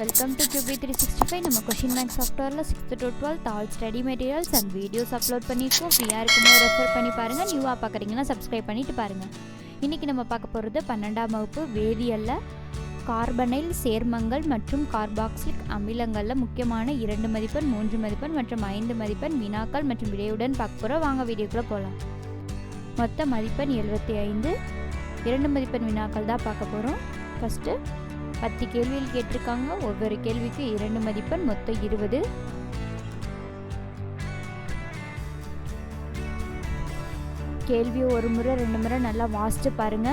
Welcome to QB three sixty five நம்ம question bank சாஃப்ட்வேரில் sixth to twelfth all study materials and videos upload பண்ணியிருக்கோம். ஃப்ரீயாக இருக்கும்போது refer பண்ணி பாருங்கள் நியூவாக பார்க்குறீங்கன்னா சப்ஸ்கிரைப் பண்ணிட்டு பாருங்கள் இன்றைக்கி நம்ம பார்க்க போகிறது பன்னெண்டாம் வகுப்பு வேதியியலில் கார்பனைல் சேர்மங்கள் மற்றும் கார்பாக்சிலிக் அமிலங்களில் முக்கியமான இரண்டு மதிப்பெண் மூன்று மதிப்பெண் மற்றும் ஐந்து மதிப்பெண் வினாக்கள் மற்றும் விடையுடன் பார்க்க போகிறோம் வாங்க வீடியோக்குள்ளே போகலாம் மொத்த மதிப்பெண் எழுபத்தி ஐந்து. இரண்டு மதிப்பெண் வினாக்கள் தான் பார்க்க போகிறோம் ஃபஸ்ட்டு பத்து கேள்வியில் கேட்டிருக்காங்க. ஒவ்வொரு கேள்விக்கு இரண்டு மதிப்பெண் மொத்தம் இருபது. கேள்வி ஒரு முறை ரெண்டு முறை நல்லா வாசிச்சு பாருங்க.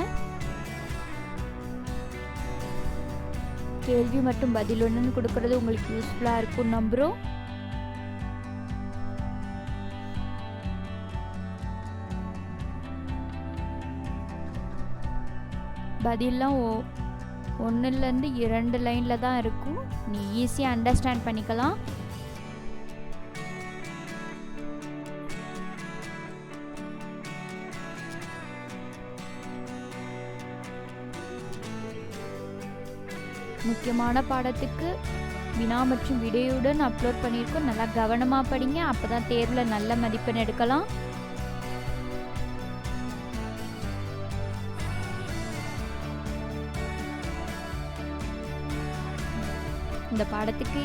கேள்வி மற்றும் பதில் ஒன்றுன்னு கொடுக்கறது உங்களுக்கு யூஸ்ஃபுல்லாக இருக்கும் நம்புகிறோம் பதிலாம் ஓ ஒன்றுலேருந்து இரண்டு லைனில் தான் இருக்கும். நீ ஈஸியாக அண்டர்ஸ்டாண்ட் பண்ணிக்கலாம். முக்கியமான பாடத்துக்கு வினா மற்றும் விடையுடன் அப்லோட் பண்ணியிருக்கோம். நல்லா கவனமாக படிங்க. அப்போ தான் தேர்வில் நல்ல மதிப்பெண் எடுக்கலாம். இந்த பாடத்துக்கு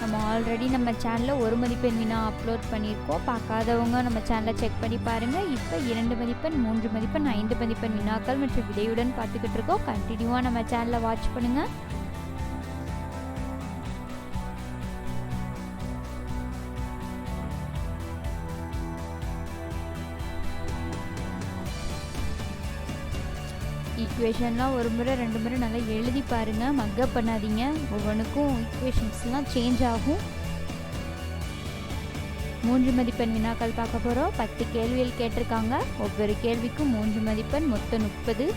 நம்ம ஆல்ரெடி நம்ம சேனலில் ஒரு மதிப்பெண் வினா அப்லோட் பண்ணியிருக்கோம். பார்க்காதவங்க நம்ம சேனலை செக் பண்ணி பாருங்கள் இப்போ இரண்டு மதிப்பெண் மூன்று மதிப்பெண் ஐந்து மதிப்பெண் வினாக்கள் மற்றும் விடையுடன் பார்த்துக்கிட்டு இருக்கோம். கண்டினியூவாக நம்ம சேனலை வாட்ச் பண்ணுங்கள் ஈக்குவேஷன்லாம் ஒரு முறை ரெண்டு முறை நல்லா எழுதி பாருங்கள் மக்கப் பண்ணாதீங்க. ஒவ்வொன்றுக்கும் ஈக்குவேஷன்ஸ்லாம் சேஞ்ச் ஆகும். மூன்று மதிப்பெண் வினாக்கள் பார்க்க போகிறோம் பத்து கேள்விகள் கேட்டிருக்காங்க. ஒவ்வொரு கேள்விக்கும் மூன்று மதிப்பெண் மொத்தம் முப்பது.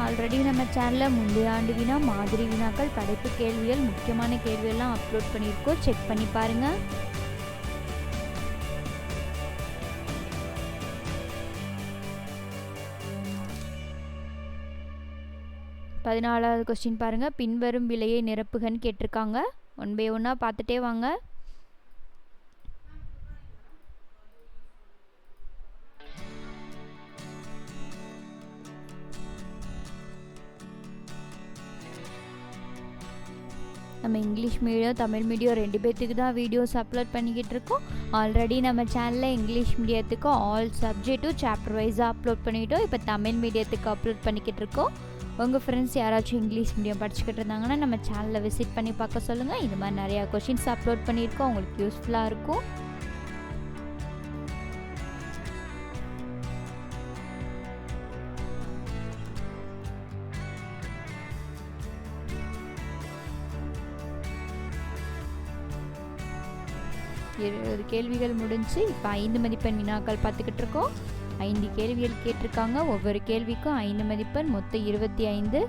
ஆல்ரெடி நம்ம சேனலில் முந்தைய ஆண்டு வினா மாதிரி வினாக்கள் படைப்பு கேள்விகள் முக்கியமான கேள்வியெல்லாம் அப்லோட் பண்ணியிருக்கோம். செக் பண்ணி பாருங்கள் பதினாலாவது கொஸ்டின் பாருங்கள் பின்வரும் விலையை நிரப்புகன்னு கேட்டிருக்காங்க. ஒன் பை ஒன்னாக பார்த்துட்டே வாங்க. நம்ம இங்கிலீஷ் மீடியம் தமிழ் மீடியம் ரெண்டு பேர்த்துக்கு தான் வீடியோஸ் அப்லோட் பண்ணிக்கிட்டு இருக்கோம். ஆல்ரெடி நம்ம சேனலில் இங்கிலீஷ் மீடியத்துக்கு ஆல் சப்ஜெக்ட்டும் சாப்டர் வைஸாக அப்லோட் பண்ணிட்டோம். இப்போ தமிழ் மீடியத்துக்கு அப்லோட் பண்ணிக்கிட்டு இருக்கோம். உங்கள் ஃப்ரெண்ட்ஸ் யாராச்சும் இங்கிலீஷ் மீடியம் படிச்சுக்கிட்டு இருந்தாங்கன்னா நம்ம சேனலில் விசிட் பண்ணி பார்க்க சொல்லுங்கள் இது மாதிரி நிறையா கொஷின்ஸ் அப்லோட் பண்ணியிருக்கோம். உங்களுக்கு யூஸ்ஃபுல்லாக இருக்கும். இருபது கேள்விகள் முடிஞ்சு இப்போ ஐந்து மதிப்பெண் வினாக்கள் பார்த்துக்கிட்டு இருக்கோம் ஐந்து கேள்விகள் கேட்டிருக்காங்க. ஒவ்வொரு கேள்விக்கும் ஐந்து மதிப்பெண் மொத்தம் இருபத்தி ஐந்து.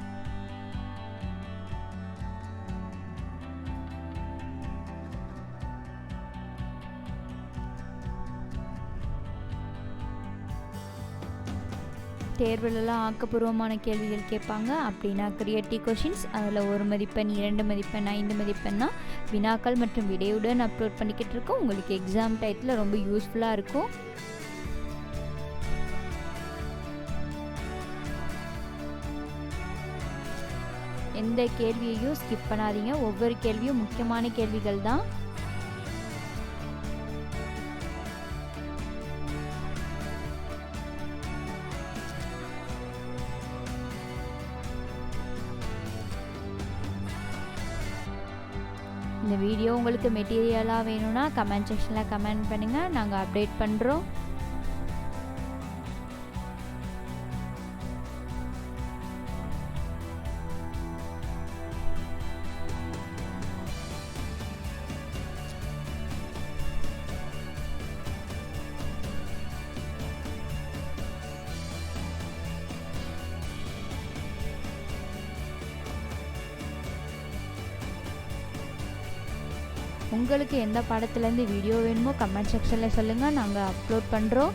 தேர்வுலலாம் ஆக்கப்பூர்வமான கேள்விகள் கேட்பாங்க. அப்படின்னா கிரியேட்டிவ் கொஷின்ஸ் அதில் ஒரு மதிப்பெண் இரண்டு மதிப்பெண் ஐந்து மதிப்பெண்ணா வினாக்கள் மற்றும் விடையுடன் அப்லோட் பண்ணிக்கிட்டு இருக்கோம். உங்களுக்கு எக்ஸாம் டயத்தில் ரொம்ப யூஸ்ஃபுல்லாக இருக்கும். எந்த கேள்வியையும் ஸ்கிப் பண்ணாதீங்க. ஒவ்வொரு கேள்வியும் முக்கியமான கேள்விகள் தான். இந்த வீடியோ உங்களுக்கு மெட்டீரியலாக வேணும்னா கமெண்ட் செக்ஷனில் கமெண்ட் பண்ணுங்கள் நாங்கள் அப்டேட் பண்ணுறோம் உங்களுக்கு எந்த பாடத்துலேருந்து வீடியோ வேணுமோ கமெண்ட் செக்ஷனில் சொல்லுங்கள் நாங்கள் அப்லோட் பண்ணுறோம்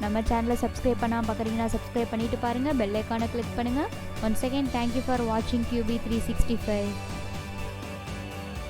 நம்ம சேனலை சப்ஸ்கிரைப் பண்ணால் பார்க்குறீங்கன்னா சப்ஸ்கிரைப் பண்ணிவிட்டு பாருங்கள் பெல் ஐக்கானை கிளிக் பண்ணுங்கள் one second thank you for வாட்சிங் கியூபி த்ரீ சிக்ஸ்டி ஃபைவ்